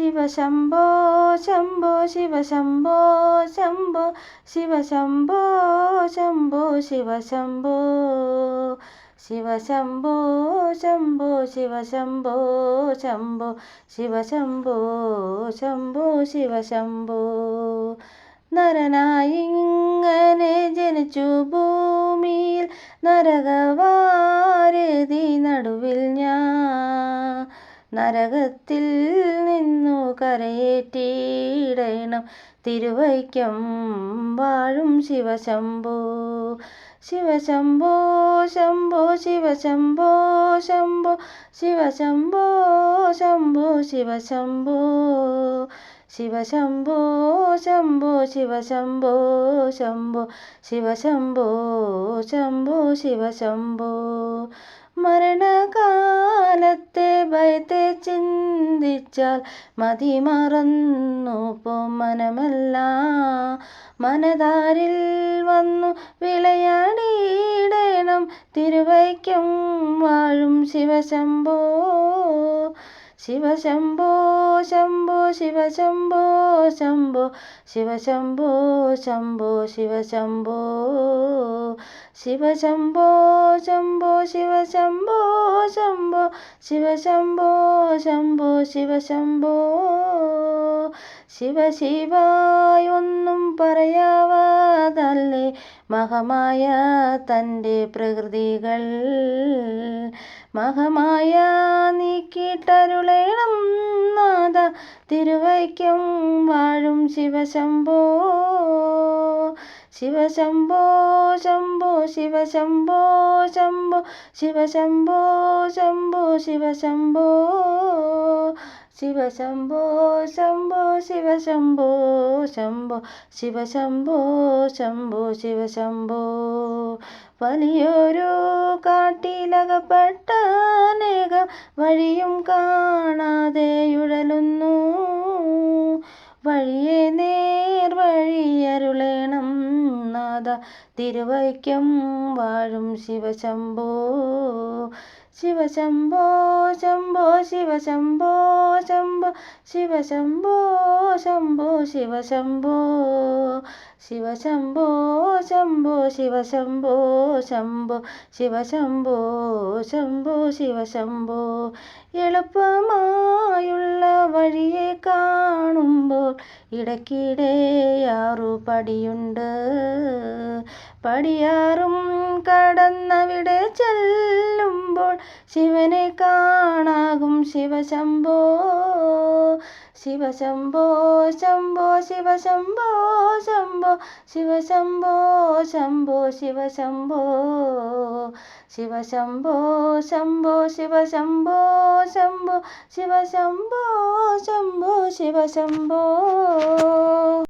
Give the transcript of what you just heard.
ശിവശംഭോ ശംഭോ ശിവശംഭോ ശംഭോ ശിവശംഭോ ശംഭോ ശിവശംഭോ ശിവശംഭോ ശംഭോ ശിവശംഭോ ശംഭോ ശിവശംഭോ ശംഭോ ശിവശംഭോ നരനായിങ്ങനെ ജനിച്ചു ഭൂമിയിൽ നരകവാരതി നടുവിൽ ഞാൻ നരകത്തിൽ നിന്നു കരയേറ്റിയിടണം തിരുവൈക്കം വാഴും ശിവശംഭോ ശിവശംഭോ ശംഭോ ശിവശംഭോ ശംഭോ ശിവശംഭോ ശംഭോ ശിവശംഭോ ശിവശംഭോ ശംഭോ ശിവശംഭോ ശംഭോ ശിവശംഭോ ശംഭോ ശിവശംഭോ. മരണകാലത്തെ ഭയത്തെ ചിന്തിച്ചാൽ മതി മറന്നു പോ മനമെല്ലാം മനതാരിൽ വന്നു വിളയാടിയിടണം തിരുവൈക്കം വാഴും ശിവശംഭോ. ശിവശംഭോ ശംഭോ ശിവശംഭോ ശംഭോ ശിവശംഭോ ശംഭോ ശിവശംഭോ ശിവശംഭോ ശംഭോ ശിവശംഭോ ശംഭോ ശിവശംഭോ ശംഭോ ശിവശംഭോ ശിവശിവായൊന്നും പറയാവാതല്ലേ മഹമായ തന്റെ പ്രകൃതികൾ മഹമായ നീക്കിട്ടരുളേണം നാഥ. തിരുവൈക്കം വാഴും ശിവശംഭോ ശിവശംഭോ ശംഭോ ശിവശംഭോ ശംഭോ ശിവശംഭോ ശംഭോ ശിവശംഭോ. ശിവശംഭോ ശംഭോ ശിവശംഭോ ശംഭോ ശിവശംഭോ ശംഭോ ശിവശംഭോ വലിയൊരു കാട്ടിലകപ്പെട്ട അനേകം വഴിയും കാണാതെയുഴലുന്നു വഴിയെ നേർ വഴിയരുളേണം നാഥ തിരുവൈക്കം വാഴും ശിവശംഭോ ശിവശംഭോ ശംഭോ ശിവശംഭോ ശംഭോ ശിവശംഭോ ശംഭോ ശിവശംഭോ ശിവശംഭോ ശംഭോ. ശിവശംഭോ ശംഭോ ശിവശംഭോ ശംഭോ ശിവശംഭോ എളുപ്പമായുള്ള വഴിയെ കാണുമ്പോൾ ഇടയ്ക്കിടെ ആറു പടിയുണ്ട് പടിയാറും കടന്നവിടെ ചെല്ലുമ്പോൾ ശിവനെ കാണാകും ശിവശംഭോ. ശിവശംഭോ ശംഭോ ശിവശംഭോ ശംഭോ ശിവശംഭോ ശംഭോ ശിവശംഭോ. ശിവശംഭോ ശംഭോ ശിവശംഭോ ശംഭോ ശിവശംഭോ ശംഭോ ശിവശംഭോ.